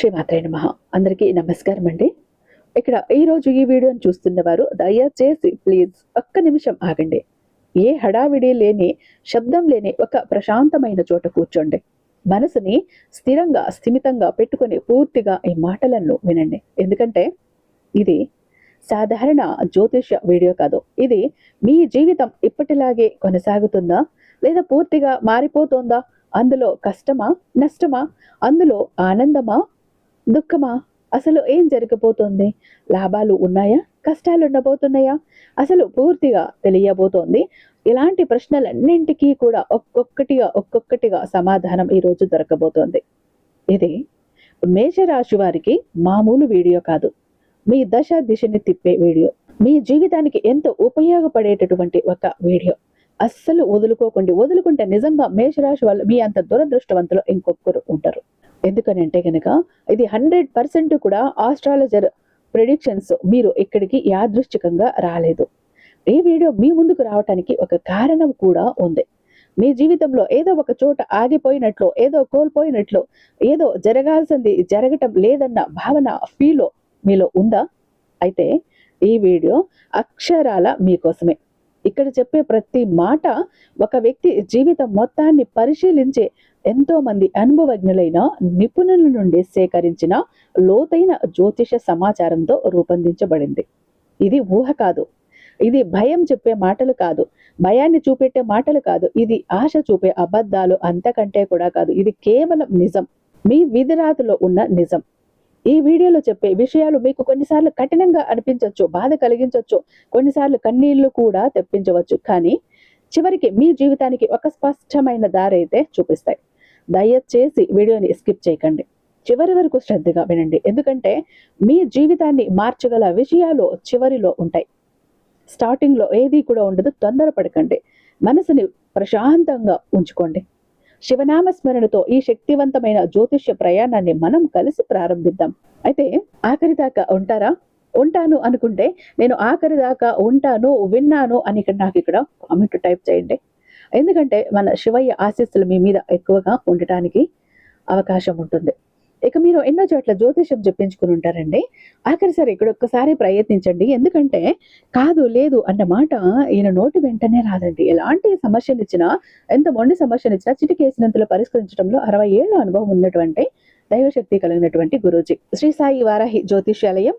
శ్రీమాత్రే నమ. అందరికీ నమస్కారం అండి. ఇక్కడ ఈరోజు ఈ వీడియోని చూస్తున్న వారు దయచేసి ప్లీజ్ ఒక్క నిమిషం ఆగండి. ఏ హడావిడి లేని శబ్దం లేని ఒక ప్రశాంతమైన చోట కూర్చోండి. మనసుని స్థిరంగా స్థిమితంగా పెట్టుకొని పూర్తిగా ఈ మాటలను వినండి. ఎందుకంటే ఇది సాధారణ జ్యోతిష వీడియో కాదు. ఇది మీ జీవితం ఇప్పటిలాగే కొనసాగుతుందా? లేదా పూర్తిగా మారిపోతుందా? అందులో కష్టమా? నష్టమా? అందులో ఆనందమా? దుఃఖమా? అసలు ఏం జరగబోతోంది? లాభాలు ఉన్నాయా? కష్టాలు ఉండబోతున్నాయా? అసలు పూర్తిగా తెలియబోతోంది? ఇలాంటి ప్రశ్నలన్నింటికీ కూడా ఒక్కొక్కటిగా ఒక్కొక్కటిగా సమాధానం ఈరోజు దొరకబోతోంది. ఇది మేషరాశి వారికి మామూలు వీడియో కాదు. మీ దశ దిశని తిప్పే వీడియో. మీ జీవితానికి ఎంతో ఉపయోగపడేటటువంటి ఒక వీడియో. అస్సలు వదులుకోకండి. వదులుకుంటే నిజంగా మేషరాశి వాళ్ళు మీ అంత దురదృష్టవంతులు ఇంకొకరు ఉంటారు. ఎందుకని అంటే కనుక ఇది హండ్రెడ్ పర్సెంట్ కూడా ఆస్ట్రాలజర్ ప్రిడిక్షన్స్ మీరు ఇక్కడికి యాదృశ్చికంగా రాలేదు. ఈ వీడియో మీ ముందుకు రావటానికి ఒక కారణం కూడా ఉంది. మీ జీవితంలో ఏదో ఒక చోట ఆగిపోయినట్లు ఏదో కోల్పోయినట్లు ఏదో జరగాల్సింది జరగటం లేదన్న భావన ఫీలో మీలో ఉందా? అయితే ఈ వీడియో అక్షరాల మీకోసమే. ఇక్కడ చెప్పే ప్రతి మాట ఒక వ్యక్తి జీవితం మొత్తాన్ని పరిశీలించే ఎంతోమంది అనుభవజ్ఞులైన నిపుణుల నుండి సేకరించిన లోతైన జ్యోతిష సమాచారంతో రూపొందించబడింది. ఇది ఊహ కాదు. ఇది భయం చెప్పే మాటలు కాదు. భయాన్ని చూపెట్టే మాటలు కాదు. ఇది ఆశ చూపే అబద్ధాలు అంతకంటే కూడా కాదు. ఇది కేవలం నిజం. మీ విధిరాతిలో ఉన్న నిజం. ఈ వీడియోలో చెప్పే విషయాలు మీకు కొన్నిసార్లు కఠినంగా అనిపించవచ్చు బాధ కలిగించవచ్చు కొన్నిసార్లు కన్నీళ్ళు కూడా తెప్పించవచ్చు. కానీ చివరికి మీ జీవితానికి ఒక స్పష్టమైన దారి అయితే చూపిస్తాయి. దయచేసి వీడియోని స్కిప్ చేయకండి. చివరి వరకు శ్రద్ధగా వినండి. ఎందుకంటే మీ జీవితాన్ని మార్చగల విషయాలు చివరిలో ఉంటాయి. స్టార్టింగ్లో ఏది కూడా ఉండదు. తొందరపడకండి. మనసుని ప్రశాంతంగా ఉంచుకోండి. శివనామ స్మరణతో ఈ శక్తివంతమైన జ్యోతిష్య ప్రయాణాన్ని మనం కలిసి ప్రారంభిద్దాం. అయితే ఆఖరి దాకా ఉంటారా? ఉంటాను అనుకుంటే నేను ఆఖరి దాకా ఉంటాను విన్నాను అని ఇక్కడ నాకు ఇక్కడ కామెంట్ టైప్ చేయండి. ఎందుకంటే మన శివయ్య ఆశీస్సులు మీ మీద ఎక్కువగా ఉండటానికి అవకాశం ఉంటుంది. ఇక మీరు ఎన్నో చోట్ల జ్యోతిషం చెప్పించుకుని ఉంటారండి. ఆఖరిసారి ఇక్కడ ఒక్కసారి ప్రయత్నించండి. ఎందుకంటే కాదు లేదు అన్న మాట ఈయన నోటి వెంటనే రాదండి. ఎలాంటి సమస్యలు ఇచ్చినా ఎంత మొండి సమస్యలు ఇచ్చినా చిటికేసినంతలో పరిష్కరించడంలో అరవై ఏళ్ళ అనుభవం ఉన్నటువంటి దైవశక్తి కలిగినటువంటి గురూజీ. శ్రీ సాయి వారాహి జ్యోతిష్యాలయం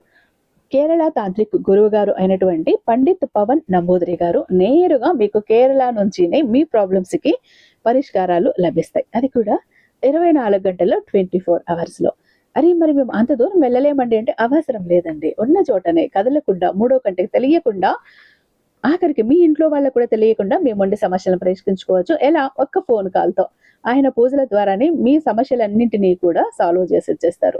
కేరళ తాంత్రిక్ గురువు గారు అయినటువంటి పండిత్ పవన్ నంబూదరి గారు నేరుగా మీకు కేరళ నుంచినే మీ ప్రాబ్లమ్స్కి పరిష్కారాలు లభిస్తాయి. అది కూడా ఇరవై నాలుగు గంటల్లో ట్వంటీ ఫోర్ అవర్స్లో అరే మరి మేము అంత దూరం వెళ్ళలేమండి అంటే అవసరం లేదండి. ఉన్న చోటనే కదలకుండా మూడో కంటికి తెలియకుండా ఆఖరికి మీ ఇంట్లో వాళ్ళకు కూడా తెలియకుండా మేము ఉండే సమస్యలను పరిష్కరించుకోవచ్చు. ఎలా? ఒక్క ఫోన్ కాల్తో. ఆయన పూజల ద్వారానే మీ సమస్యలన్నింటినీ కూడా సాల్వ్ చేసి వచ్చేస్తారు.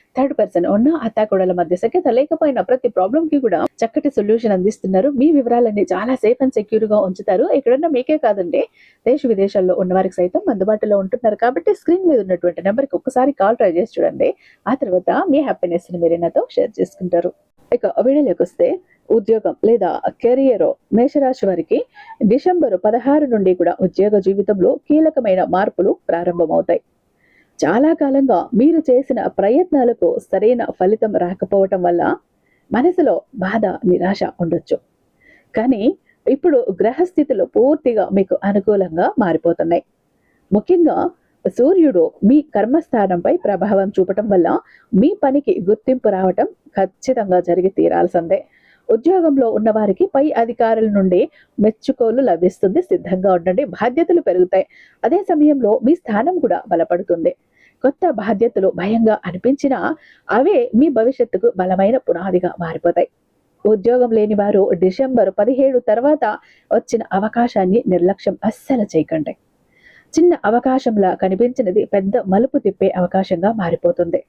థర్డ్ పర్సన్ ఉన్న అత్తాకోడల మధ్య సఖ్యత లేకపోయినా ప్రతి ప్రాబ్లం కి కూడా చక్కటి సొల్యూషన్ అందిస్తున్నారు. మీ వివరాలన్నీ చాలా సేఫ్ అండ్ సెక్యూర్గా ఉంచుతారు. ఇక్కడున్న మీకే కాదండి దేశ విదేశాల్లో ఉన్న వారికి సైతం అందుబాటులో ఉంటున్నారు. కాబట్టి స్క్రీన్ మీద ఉన్నటువంటి నెంబర్కి ఒక్కసారి కాల్ ట్రై చేసి చూడండి. ఆ తర్వాత మీ హ్యాపీనెస్ని మీరు నాతో షేర్ చేసుకుంటారు. ఇక వీడియోలోకి వస్తే ఉద్యోగం లేదా కెరియర్ మేషరాశి వారికి డిసెంబర్ పదహారు నుండి కూడా ఉద్యోగ జీవితంలో కీలకమైన మార్పులు ప్రారంభమవుతాయి. చాలా కాలంగా మీరు చేసిన ప్రయత్నాలకు సరైన ఫలితం రాకపోవటం వల్ల మనసులో బాధ నిరాశ ఉండొచ్చు. కానీ ఇప్పుడు గ్రహస్థితులు పూర్తిగా మీకు అనుకూలంగా మారిపోతున్నాయి. ముఖ్యంగా సూర్యుడు మీ కర్మస్థానంపై ప్రభావం చూపటం వల్ల మీ పనికి గుర్తింపు రావటం ఖచ్చితంగా జరిగి తీరాల్సిందే. ఉద్యోగంలో ఉన్న వారికి పై అధికారుల నుండి మెచ్చుకోలు లభిస్తుంది సిద్ధంగా ఉండండి బాధ్యతలు పెరుగుతాయి. అదే సమయంలో మీ స్థానం కూడా బలపడుతుంది. కొత్త బాధ్యతలు భయంగా అనిపించినా అవే మీ భవిష్యత్తుకు బలమైన పునాదిగా మారిపోతాయి. ఉద్యోగం లేని వారు డిసెంబర్ పదిహేడు తర్వాత వచ్చిన అవకాశాన్ని నిర్లక్ష్యం అస్సలు చేయకండి. చిన్న అవకాశంలా కనిపించినది పెద్ద మలుపు తిప్పే అవకాశంగా మారిపోతుంది.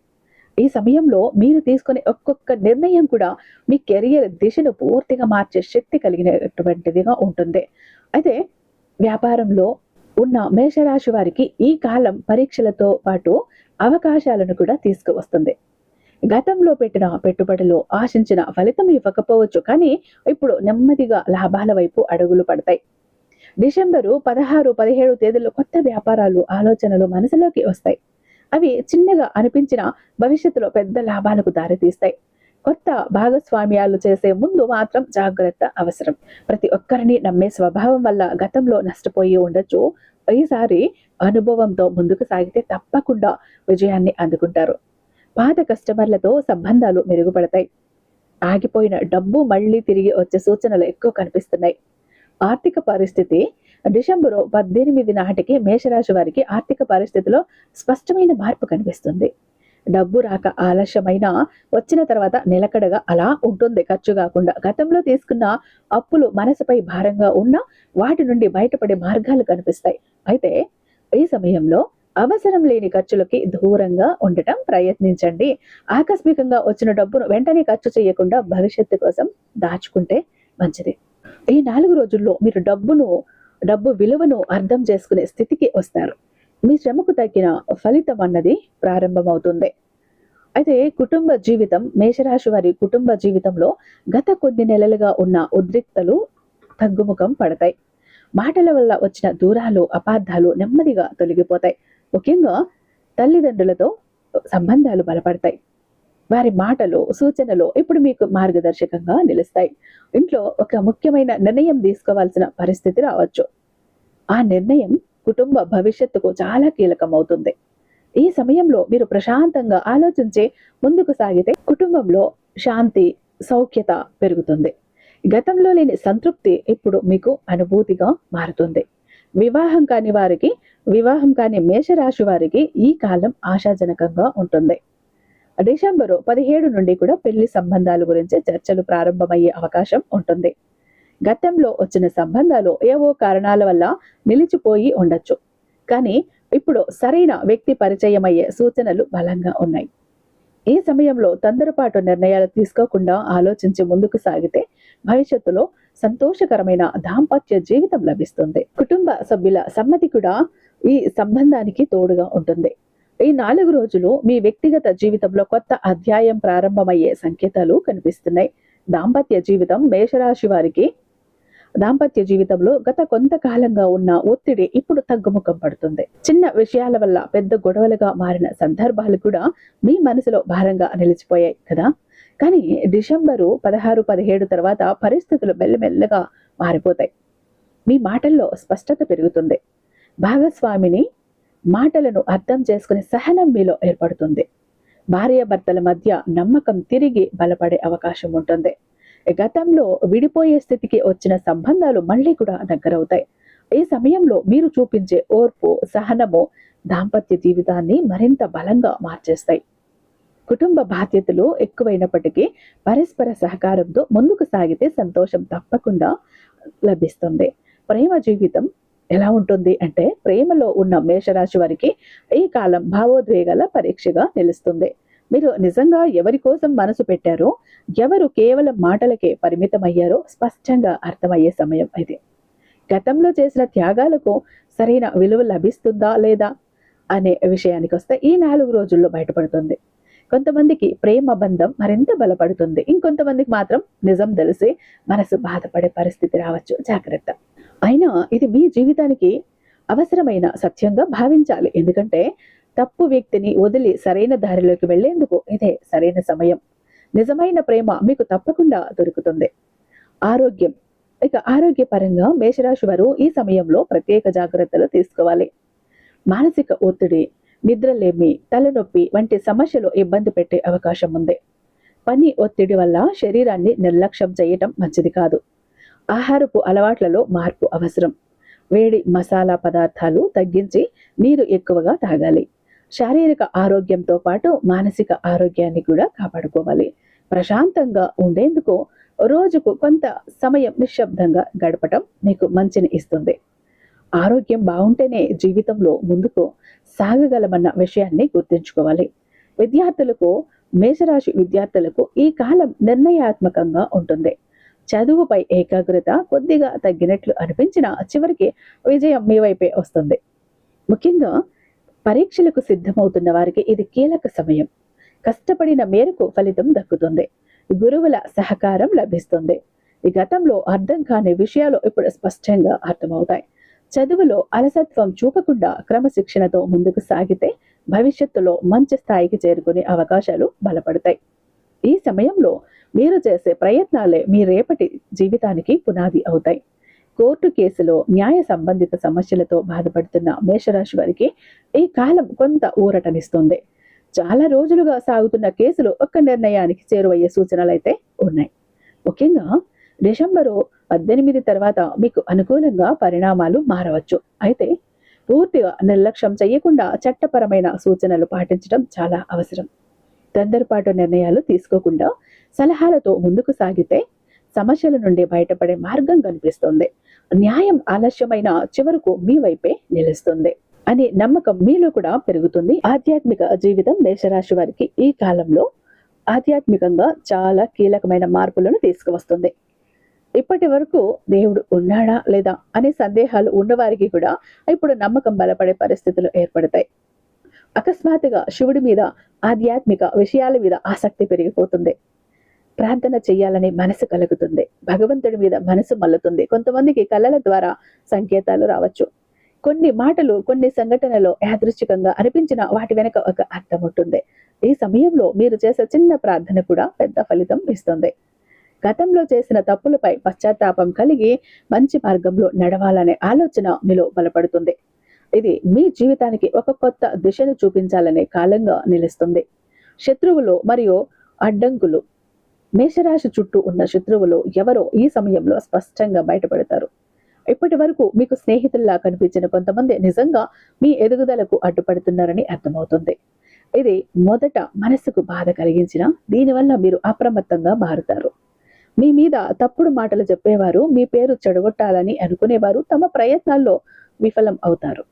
ఈ సమయంలో మీరు తీసుకునే ఒక్కొక్క నిర్ణయం కూడా మీ కెరియర్ దిశను పూర్తిగా మార్చే శక్తి కలిగినటువంటిదిగా ఉంటుంది. అయితే వ్యాపారంలో ఉన్న మేషరాశి వారికి ఈ కాలం పరీక్షలతో పాటు అవకాశాలను కూడా తీసుకువస్తుంది. గతంలో పెట్టిన పెట్టుబడులు ఆశించిన ఫలితం ఇవ్వకపోవచ్చు కానీ ఇప్పుడు నెమ్మదిగా లాభాల వైపు అడుగులు పడతాయి. డిసెంబరు పదహారు పదిహేడు తేదీల్లో కొత్త వ్యాపారాలు ఆలోచనలు మనసులోకి వస్తాయి. అవి చిన్నగా అనిపించిన భవిష్యత్తులో పెద్ద లాభాలకు దారితీస్తాయి. కొత్త భాగస్వామ్యాలు చేసే ముందు మాత్రం జాగ్రత్త అవసరం. ప్రతి ఒక్కరిని నమ్మే స్వభావం వల్ల గతంలో నష్టపోయి ఉండొచ్చు. ఈసారి అనుభవంతో ముందుకు సాగితే తప్పకుండా విజయాన్ని అందుకుంటారు. పాత కస్టమర్లతో సంబంధాలు మెరుగుపడతాయి. ఆగిపోయిన డబ్బు మళ్ళీ తిరిగి వచ్చే సూచనలు ఎక్కువ కనిపిస్తున్నాయి. ఆర్థిక పరిస్థితి డిసెంబరు పద్దెనిమిది నాటికి మేషరాశి వారికి ఆర్థిక పరిస్థితిలో స్పష్టమైన మార్పు కనిపిస్తుంది. డబ్బు రాక ఆలస్యమైన వచ్చిన తర్వాత నిలకడగా అలా ఉంటుంది. ఖర్చు కాకుండా గతంలో తీసుకున్న అప్పులు మనసుపై భారంగా ఉన్న వాటి నుండి బయటపడే మార్గాలు కనిపిస్తాయి. అయితే ఈ సమయంలో అవసరం లేని ఖర్చులకి దూరంగా ఉండటం ప్రయత్నించండి. ఆకస్మికంగా వచ్చిన డబ్బును వెంటనే ఖర్చు చేయకుండా భవిష్యత్తు కోసం దాచుకుంటే మంచిది. ఈ నాలుగు రోజుల్లో మీరు డబ్బును డబ్బు విలువను అర్థం చేసుకునే స్థితికి వస్తారు. మీ శ్రమకు తగ్గిన ఫలితం అన్నది ప్రారంభమవుతుంది. అయితే కుటుంబ జీవితం మేషరాశి వారి కుటుంబ జీవితంలో గత కొన్ని నెలలుగా ఉన్న ఉద్రిక్తలు తగ్గుముఖం పడతాయి. మాటల వల్ల వచ్చిన దూరాలు అపార్థాలు నెమ్మదిగా తొలగిపోతాయి. ముఖ్యంగా తల్లిదండ్రులతో సంబంధాలు బలపడతాయి. వారి మాటలు సూచనలు ఇప్పుడు మీకు మార్గదర్శకంగా నిలుస్తాయి. ఇంట్లో ఒక ముఖ్యమైన నిర్ణయం తీసుకోవాల్సిన పరిస్థితి రావచ్చు. ఆ నిర్ణయం కుటుంబ భవిష్యత్తుకు చాలా కీలకం అవుతుంది ఈ సమయంలో మీరు ప్రశాంతంగా ఆలోచించి ముందుకు సాగితే కుటుంబంలో శాంతి సౌఖ్యత పెరుగుతుంది. గతంలో లేని సంతృప్తి ఇప్పుడు మీకు అనుభూతిగా మారుతుంది. వివాహం కాని వారికి వివాహం కాని మేషరాశి వారికి ఈ కాలం ఆశాజనకంగా ఉంటుంది. డిసెంబరు పదిహేడు నుండి కూడా పెళ్ళి సంబంధాల గురించి చర్చలు ప్రారంభమయ్యే అవకాశం ఉంటుంది. గతంలో వచ్చిన సంబంధాలు ఏవో కారణాల వల్ల నిలిచిపోయి ఉండొచ్చు. కానీ ఇప్పుడు సరైన వ్యక్తి పరిచయం అయ్యే సూచనలు బలంగా ఉన్నాయి. ఈ సమయంలో తొందరపాటు నిర్ణయాలు తీసుకోకుండా ఆలోచించి ముందుకు సాగితే భవిష్యత్తులో సంతోషకరమైన దాంపత్య జీవితం లభిస్తుంది. కుటుంబ సభ్యుల సమ్మతి కూడా ఈ సంబంధానికి తోడుగా ఉంటుంది. ఈ నాలుగు రోజులు మీ వ్యక్తిగత జీవితంలో కొత్త అధ్యాయం ప్రారంభమయ్యే సంకేతాలు కనిపిస్తున్నాయి. దాంపత్య జీవితం మేషరాశి వారికి దాంపత్య జీవితంలో గత కొంతకాలంగా ఉన్న ఒత్తిడి ఇప్పుడు తగ్గుముఖం పడుతుంది. చిన్న విషయాల వల్ల పెద్ద గొడవలుగా మారిన సందర్భాలు కూడా మీ మనసులో భారంగా నిలిచిపోయాయి కదా? కానీ డిసెంబరు పదహారు పదిహేడు తర్వాత పరిస్థితులు మెల్లమెల్లగా మారిపోతాయి. మీ మాటల్లో స్పష్టత పెరుగుతుంది. భాగస్వామిని మాటలను అర్థం చేసుకునే సహనం మీలో ఏర్పడుతుంది. భార్యాభర్తల మధ్య నమ్మకం తిరిగి బలపడే అవకాశం ఉంటుంది. గతంలో విడిపోయే స్థితికి వచ్చిన సంబంధాలు మళ్ళీ కూడా దగ్గరవుతాయి. ఈ సమయంలో మీరు చూపించే ఓర్పు సహనము దాంపత్య జీవితాన్ని మరింత బలంగా మార్చేస్తాయి. కుటుంబ బాధ్యతలు ఎక్కువైనప్పటికీ పరస్పర సహకారంతో ముందుకు సాగితే సంతోషం తప్పకుండా లభిస్తుంది. ప్రేమ జీవితం ఎలా ఉంటుంది అంటే ప్రేమలో ఉన్న మేషరాశి వారికి ఈ కాలం భావోద్వేగాల పరీక్షగా నిలుస్తుంది. మీరు నిజంగా ఎవరి కోసం మనసు పెట్టారో ఎవరు కేవలం మాటలకే పరిమితమయ్యారో స్పష్టంగా అర్థమయ్యే సమయం ఇది. గతంలో చేసిన త్యాగాలకు సరైన విలువ లభిస్తుందా లేదా అనే విషయానికి వస్తే ఈ నాలుగు రోజుల్లో బయటపడుతుంది. కొంతమందికి ప్రేమ బంధం మరింత బలపడుతుంది. ఇంకొంతమందికి మాత్రం నిజం తెలిసి మనసు బాధపడే పరిస్థితి రావచ్చు. జాగ్రత్త. అయినా ఇది మీ జీవితానికి అవసరమైన సత్యంగా భావించాలి. ఎందుకంటే తప్పు వ్యక్తిని వదిలి సరైన దారిలోకి వెళ్ళేందుకు ఇదే సరైన సమయం. నిజమైన ప్రేమ మీకు తప్పకుండా దొరుకుతుంది. ఆరోగ్యం. ఇక ఆరోగ్యపరంగా మేషరాశి వారు ఈ సమయంలో ప్రత్యేక జాగ్రత్తలు తీసుకోవాలి. మానసిక ఒత్తిడి నిద్రలేమి తలనొప్పి వంటి సమస్యలు ఇబ్బంది పెట్టే అవకాశం ఉంది. పని ఒత్తిడి వల్ల శరీరాన్ని నిర్లక్ష్యం చేయటం మంచిది కాదు. ఆహారపు అలవాట్లలో మార్పు అవసరం. వేడి మసాలా పదార్థాలు తగ్గించి నీరు ఎక్కువగా తాగాలి. శారీరక ఆరోగ్యంతో పాటు మానసిక ఆరోగ్యాన్ని కూడా కాపాడుకోవాలి. ప్రశాంతంగా ఉండేందుకు రోజుకు కొంత సమయం నిశ్శబ్దంగా గడపటం మీకు మంచిని ఇస్తుంది. ఆరోగ్యం బాగుంటేనే జీవితంలో ముందుకు సాగగలమన్న విషయాన్ని గుర్తుంచుకోవాలి. విద్యార్థులకు మేషరాశి విద్యార్థులకు ఈ కాలం నిర్ణయాత్మకంగా ఉంటుంది. చదువుపై ఏకాగ్రత కొద్దిగా తగ్గినట్లు అనిపించిన చివరికి విజయం మీ వైపే వస్తుంది. ముఖ్యంగా పరీక్షలకు సిద్ధమవుతున్న వారికి ఇది కీలక సమయం. కష్టపడిన మేరకు ఫలితం దక్కుతుంది. గురువుల సహకారం లభిస్తుంది. గతంలో అర్థం కాని విషయాలు ఇప్పుడు స్పష్టంగా అర్థమవుతాయి. చదువులో అలసత్వం చూపకుండా క్రమశిక్షణతో ముందుకు సాగితే భవిష్యత్తులో మంచి స్థాయికి చేరుకునే అవకాశాలు బలపడతాయి. ఈ సమయంలో మీరు చేసే ప్రయత్నాలే మీ రేపటి జీవితానికి పునాది అవుతాయి. కోర్టు కేసులో న్యాయ సంబంధిత సమస్యలతో బాధపడుతున్న మేషరాశి వారికి ఈ కాలం కొంత ఊరటనిస్తుంది. చాలా రోజులుగా సాగుతున్న కేసులు ఒక్క నిర్ణయానికి చేరువయ్యే సూచనలు అయితే ఉన్నాయి. ముఖ్యంగా డిసెంబరు పద్దెనిమిది తర్వాత మీకు అనుకూలంగా పరిణామాలు మారవచ్చు. అయితే పూర్తిగా నిర్లక్ష్యం చేయకుండా చట్టపరమైన సూచనలు పాటించడం చాలా అవసరం. తొందరపాటు నిర్ణయాలు తీసుకోకుండా సలహాలతో ముందుకు సాగితే సమస్యల నుండి బయటపడే మార్గం కనిపిస్తుంది. న్యాయం ఆలస్యమైన చివరకు మీ వైపే నిలుస్తుంది అనే నమ్మకం మీలో కూడా పెరుగుతుంది. ఆధ్యాత్మిక జీవితం మేషరాశి వారికి ఈ కాలంలో ఆధ్యాత్మికంగా చాలా కీలకమైన మార్పులను తీసుకువస్తుంది. ఇప్పటి వరకు దేవుడు ఉన్నాడా లేదా అనే సందేహాలు ఉన్నవారికి కూడా ఇప్పుడు నమ్మకం బలపడే పరిస్థితులు ఏర్పడతాయి. అకస్మాత్తుగా శివుడి మీద ఆధ్యాత్మిక విషయాల మీద ఆసక్తి పెరిగిపోతుంది. ప్రార్థన చేయాలని మనసు కలుగుతుంది. భగవంతుడి మీద మనసు మల్లుతుంది. కొంతమందికి కళల ద్వారా సంకేతాలు రావచ్చు. కొన్ని మాటలు కొన్ని సంఘటనలో యాదృచ్ఛికంగా అనిపించిన వాటి వెనుక ఒక అర్థం ఉంటుంది. ఈ సమయంలో మీరు చేసే చిన్న ప్రార్థన కూడా పెద్ద ఫలితం ఇస్తుంది. గతంలో చేసిన తప్పులపై పశ్చాత్తాపం కలిగి మంచి మార్గంలో నడవాలనే ఆలోచన మీలో బలపడుతుంది. ఇది మీ జీవితానికి ఒక కొత్త దిశను చూపించాలనే కాలంగా నిలుస్తుంది. శత్రువులు మరియు అడ్డంకులు మేషరాశి చుట్టూ ఉన్న శత్రువులు ఎవరో ఈ సమయంలో స్పష్టంగా బయటపడతారు. ఇప్పటి వరకు మీకు స్నేహితుల్లా కనిపించిన కొంతమంది నిజంగా మీ ఎదుగుదలకు అడ్డుపడుతున్నారని అర్థమవుతుంది. ఇది మొదట మనసుకు బాధ కలిగించిన దీనివల్ల మీరు అప్రమత్తంగా మారుతారు. మీ మీద తప్పుడు మాటలు చెప్పేవారు మీ పేరు చెడగొట్టాలని అనుకునేవారు తమ ప్రయత్నాల్లో విఫలం అవుతారు.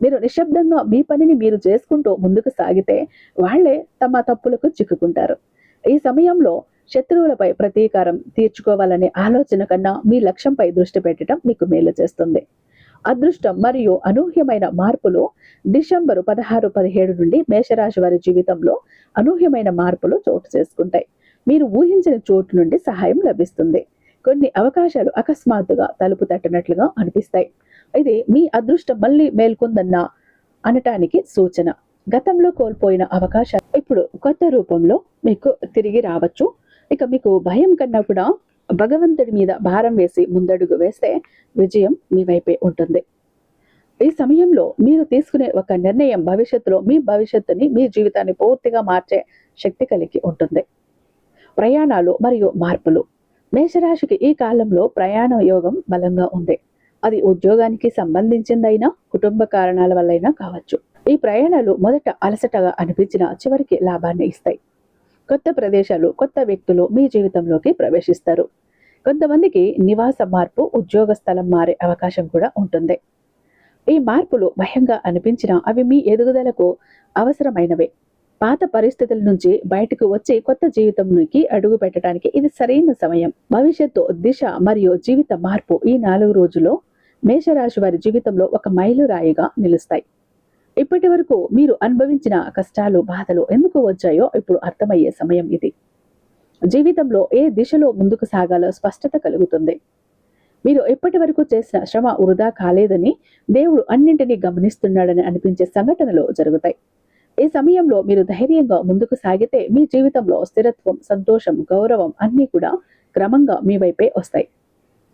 మీరు నిశ్శబ్దంగా మీ పనిని మీరు చేసుకుంటూ ముందుకు సాగితే వాళ్ళే తమ తప్పులకు చిక్కుకుంటారు. ఈ సమయంలో శత్రువులపై ప్రతీకారం తీర్చుకోవాలనే ఆలోచన కన్నా మీ లక్ష్యంపై దృష్టి పెట్టడం మీకు మేలు చేస్తుంది. అదృష్టం మరియు అనూహ్యమైన మార్పులు డిసెంబరు పదహారు పదిహేడు నుండి మేషరాశి వారి జీవితంలో అనూహ్యమైన మార్పులు చోటు చేసుకుంటాయి. మీరు ఊహించిన చోటు నుండి సహాయం లభిస్తుంది. కొన్ని అవకాశాలు అకస్మాత్తుగా తలుపు తట్టినట్లుగా అనిపిస్తాయి. ఇది మీ అదృష్టం మళ్ళీ మేల్కొందన్న అనటానికి సూచన. గతంలో కోల్పోయిన అవకాశాలు ఇప్పుడు కొత్త రూపంలో మీకు తిరిగి రావచ్చు. ఇక మీకు భయం కన్నా కూడా భగవంతుడి మీద భారం వేసి ముందడుగు వేస్తే విజయం మీ వైపే ఉంటుంది. ఈ సమయంలో మీరు తీసుకునే ఒక నిర్ణయం భవిష్యత్తులో మీ భవిష్యత్తుని మీ జీవితాన్ని పూర్తిగా మార్చే శక్తి కలిగి ఉంటుంది. ప్రయాణాలు మరియు మార్పులు. మేషరాశికి ఈ కాలంలో ప్రయాణ యోగం బలంగా ఉంది. అది ఉద్యోగానికి సంబంధించిందైనా కుటుంబ కారణాల వల్లైనా కావచ్చు. ఈ ప్రయాణాలు మొదట అలసటగా అనిపించిన చివరికి లాభాన్ని ఇస్తాయి. కొత్త ప్రదేశాలు కొత్త వ్యక్తులు మీ జీవితంలోకి ప్రవేశిస్తారు. కొంతమందికి నివాస మార్పు ఉద్యోగ స్థలం మారే అవకాశం కూడా ఉంటుంది. ఈ మార్పులు భయంగా అనిపించినా అవి మీ ఎదుగుదలకు అవసరమైనవే. పాత పరిస్థితుల నుంచి బయటకు వచ్చి కొత్త జీవితంలోకి అడుగు పెట్టడానికి ఇది సరైన సమయం. భవిష్యత్తు దిశ మరియు జీవిత మార్పు ఈ నాలుగు రోజుల్లో మేషరాశి వారి జీవితంలో ఒక మైలురాయిగా నిలుస్తాయి. ఇప్పటి వరకు మీరు అనుభవించిన కష్టాలు బాధలు ఎందుకు వచ్చాయో ఇప్పుడు అర్థమయ్యే సమయం ఇది. జీవితంలో ఏ దిశలో ముందుకు సాగాలో స్పష్టత కలుగుతుంది. మీరు ఎప్పటి వరకు చేసిన శ్రమ వృధా కాలేదని దేవుడు అన్నింటినీ గమనిస్తున్నాడని అనిపించే సంఘటనలు జరుగుతాయి. ఈ సమయంలో మీరు ధైర్యంగా ముందుకు సాగితే మీ జీవితంలో స్థిరత్వం సంతోషం గౌరవం అన్నీ కూడా క్రమంగా మీ వైపే వస్తాయి.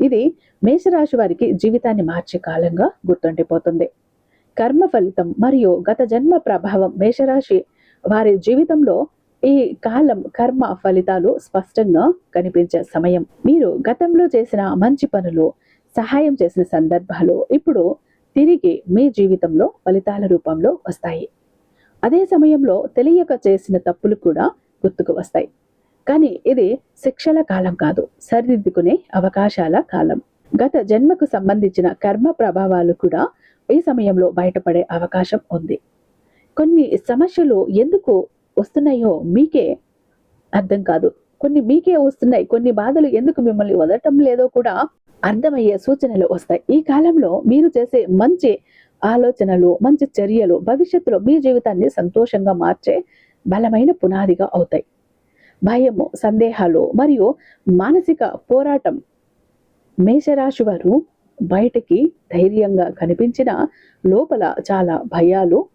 ఇది మేషరాశి వారికి జీవితాన్ని మార్చే కాలంగా గుర్తుండిపోతుంది. కర్మ ఫలితం మరియు గత జన్మ ప్రభావం మేషరాశి వారి జీవితంలో ఈ కాలం కర్మ ఫలితాలు స్పష్టంగా కనిపించే సమయం. మీరు గతంలో చేసిన మంచి పనులు సహాయం చేసిన సందర్భాలు ఇప్పుడు తిరిగి మీ జీవితంలో ఫలితాల రూపంలో వస్తాయి. అదే సమయంలో తెలియక చేసిన తప్పులు కూడా గుర్తుకు వస్తాయి. కానీ ఇది శిక్షల కాలం కాదు సరిదిద్దుకునే అవకాశాల కాలం. గత జన్మకు సంబంధించిన కర్మ ప్రభావాలు కూడా ఈ సమయంలో బయటపడే అవకాశం ఉంది. కొన్ని సమస్యలు ఎందుకు వస్తున్నాయో మీకే అర్థం కాదు. కొన్ని మీకే వస్తున్నాయి. కొన్ని బాధలు ఎందుకు మిమ్మల్ని వదలటం లేదో కూడా అర్థమయ్యే సూచనలు వస్తాయి. ఈ కాలంలో మీరు చేసే మంచి ఆలోచనలు మంచి చర్యలు భవిష్యత్తులో మీ జీవితాన్ని సంతోషంగా మార్చే బలమైన పునాదిగా అవుతాయి. భయము సందేహాలు మరియు మానసిక పోరాటం మేషరాశి వారు బయటికి ధైర్యంగా కనిపించిన లోపల చాలా భయాలు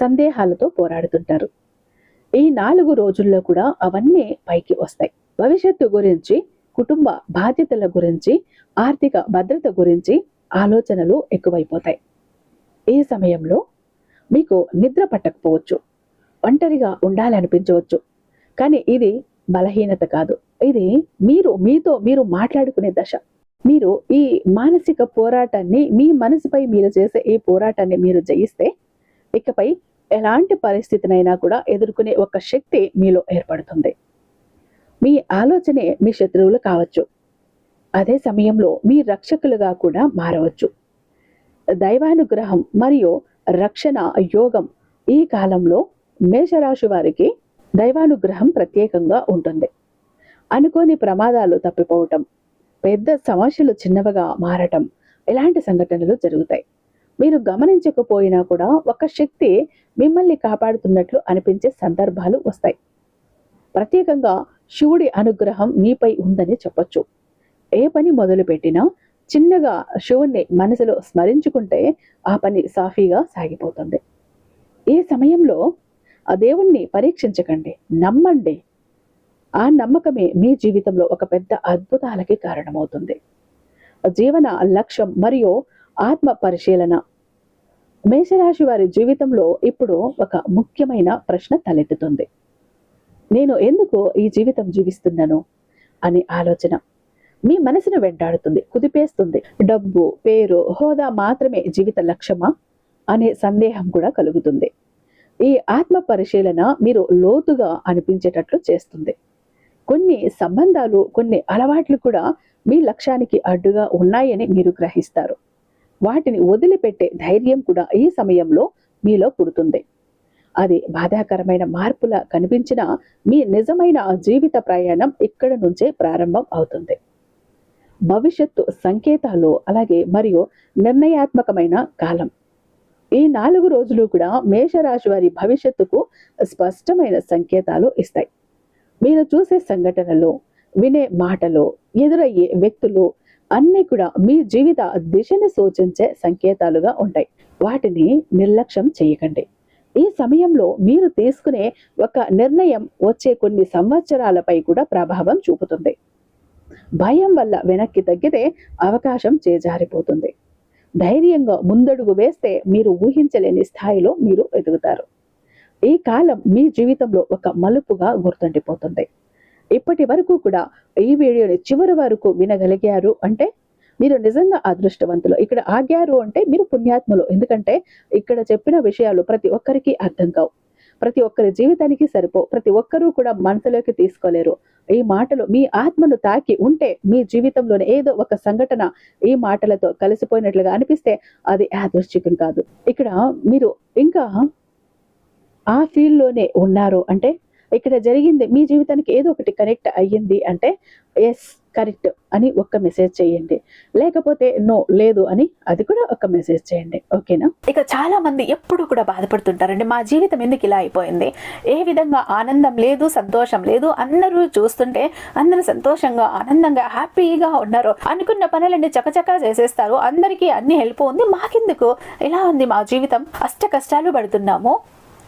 సందేహాలతో పోరాడుతుంటారు. ఈ నాలుగు రోజుల్లో కూడా అవన్నీ పైకి వస్తాయి. భవిష్యత్తు గురించి కుటుంబ బాధ్యతల గురించి ఆర్థిక భద్రత గురించి ఆలోచనలు ఎక్కువైపోతాయి. ఈ సమయంలో మీకు నిద్ర పట్టకపోవచ్చు. ఒంటరిగా ఉండాలనిపించవచ్చు. కానీ ఇది బలహీనత కాదు. ఇది మీరు మీతో మీరు మాట్లాడుకునే దశ. మీరు ఈ మానసిక పోరాటాన్ని మీ మనసుపై మీరు చేసే ఈ పోరాటాన్ని మీరు జయిస్తే ఇకపై ఎలాంటి పరిస్థితినైనా కూడా ఎదుర్కొనే ఒక శక్తి మీలో ఏర్పడుతుంది. మీ ఆలోచనే మీ శత్రువులు కావచ్చు. అదే సమయంలో మీ రక్షకులుగా కూడా మారవచ్చు. దైవానుగ్రహం మరియు రక్షణ యోగం ఈ కాలంలో మేషరాశి వారికి దైవానుగ్రహం ప్రత్యేకంగా ఉంటుంది. అనుకోని ప్రమాదాలు తప్పిపోవటం పెద్ద సమస్యలు చిన్నవిగా మారటం ఇలాంటి సంఘటనలు జరుగుతాయి. మీరు గమనించకపోయినా కూడా ఒక శక్తి మిమ్మల్ని కాపాడుతున్నట్లు అనిపించే సందర్భాలు వస్తాయి. ప్రత్యేకంగా శివుడి అనుగ్రహం మీపై ఉందని చెప్పొచ్చు. ఏ పని మొదలుపెట్టినా చిన్నగా శివుణ్ణి మనసులో స్మరించుకుంటే ఆ పని సాఫీగా సాగిపోతుంది. ఈ సమయంలో ఆ దేవుణ్ణి పరీక్షించకండి నమ్మండి ఆ నమ్మకమే మీ జీవితంలో ఒక పెద్ద అద్భుతాలకి కారణమవుతుంది. జీవన లక్ష్యం మరియు ఆత్మ పరిశీలన. మేషరాశి వారి జీవితంలో ఇప్పుడు ఒక ముఖ్యమైన ప్రశ్న తలెత్తుతుంది. నేను ఎందుకు ఈ జీవితం జీవిస్తున్నాను? అనే ఆలోచన. మీ మనసును వెంటాడుతుంది కుదిపేస్తుంది. డబ్బు పేరు హోదా మాత్రమే జీవిత లక్ష్యమా? అనే సందేహం కూడా కలుగుతుంది. ఈ ఆత్మ పరిశీలన మీరు లోతుగా అనిపించేటట్లు చేస్తుంది. కొన్ని సంబంధాలు కొన్ని అలవాట్లు కూడా మీ లక్ష్యానికి అడ్డుగా ఉన్నాయని మీరు గ్రహిస్తారు. వాటిని వదిలిపెట్టే ధైర్యం కూడా ఈ సమయంలో మీలో పుడుతుంది. అది బాధాకరమైన మార్పుల కనిపించిన మీ నిజమైన జీవిత ప్రయాణం ఇక్కడ నుంచే ప్రారంభం అవుతుంది. భవిష్యత్తు సంకేతాలు అలాగే మరియు నిర్ణయాత్మకమైన కాలం. ఈ నాలుగు రోజులు కూడా మేషరాశి వారి భవిష్యత్తుకు స్పష్టమైన సంకేతాలు ఇస్తాయి. మీరు చూసే సంఘటనలు వినే మాటలు ఎదురయ్యే వ్యక్తులు అన్నీ కూడా మీ జీవిత దిశని సూచించే సంకేతాలుగా ఉంటాయి. వాటిని నిర్లక్ష్యం చేయకండి. ఈ సమయంలో మీరు తీసుకునే ఒక నిర్ణయం వచ్చే కొన్ని సంవత్సరాలపై కూడా ప్రభావం చూపుతుంది. భయం వల్ల వెనక్కి తగ్గితే అవకాశం చేజారిపోతుంది. ధైర్యంగా ముందడుగు వేస్తే మీరు ఊహించలేని స్థాయిలో మీరు ఎదుగుతారు. ఈ కాలం మీ జీవితంలో ఒక మలుపుగా గుర్తుండిపోతుంది. ఇప్పటి వరకు కూడా ఈ వీడియోని చివరి వరకు వినగలిగారు అంటే మీరు నిజంగా అదృష్టవంతులు. ఇక్కడ ఆగారు అంటే మీరు పుణ్యాత్ములు. ఎందుకంటే ఇక్కడ చెప్పిన విషయాలు ప్రతి ఒక్కరికి అర్థం కావు. ప్రతి ఒక్కరి జీవితానికి సరిపో. ప్రతి ఒక్కరూ కూడా మనసులోకి తీసుకోలేరు. ఈ మాటలు మీ ఆత్మను తాకి ఉంటే మీ జీవితంలోనే ఏదో ఒక సంఘటన ఈ మాటలతో కలిసిపోయినట్లుగా అనిపిస్తే అది యాదృశ్చికం కాదు. ఇక్కడ మీరు ఇంకా ఆ ఫీల్డ్లోనే ఉన్నారు. అంటే ఇక్కడ జరిగింది మీ జీవితానికి ఏదో ఒకటి కనెక్ట్ అయ్యింది అంటే ఎస్ కరెక్ట్ అని ఒక్క మెసేజ్ చేయండి. లేకపోతే నో లేదు అని అది కూడా ఒక మెసేజ్ చేయండి. ఓకేనా ఇక చాలా మంది ఎప్పుడు కూడా బాధపడుతుంటారండి మా జీవితం ఎందుకు ఇలా అయిపోయింది? ఏ విధంగా ఆనందం లేదు సంతోషం లేదు అందరూ చూస్తుంటే అందరూ సంతోషంగా ఆనందంగా హ్యాపీగా ఉన్నారు. అనుకున్న పనులన్నీ చకచకా చేసేస్తారు. అందరికీ అన్ని హెల్ప్ ఉంది. మాకెందుకు? ఇలా ఉంది మా జీవితం? అష్ట కష్టాలు పడుతున్నాము.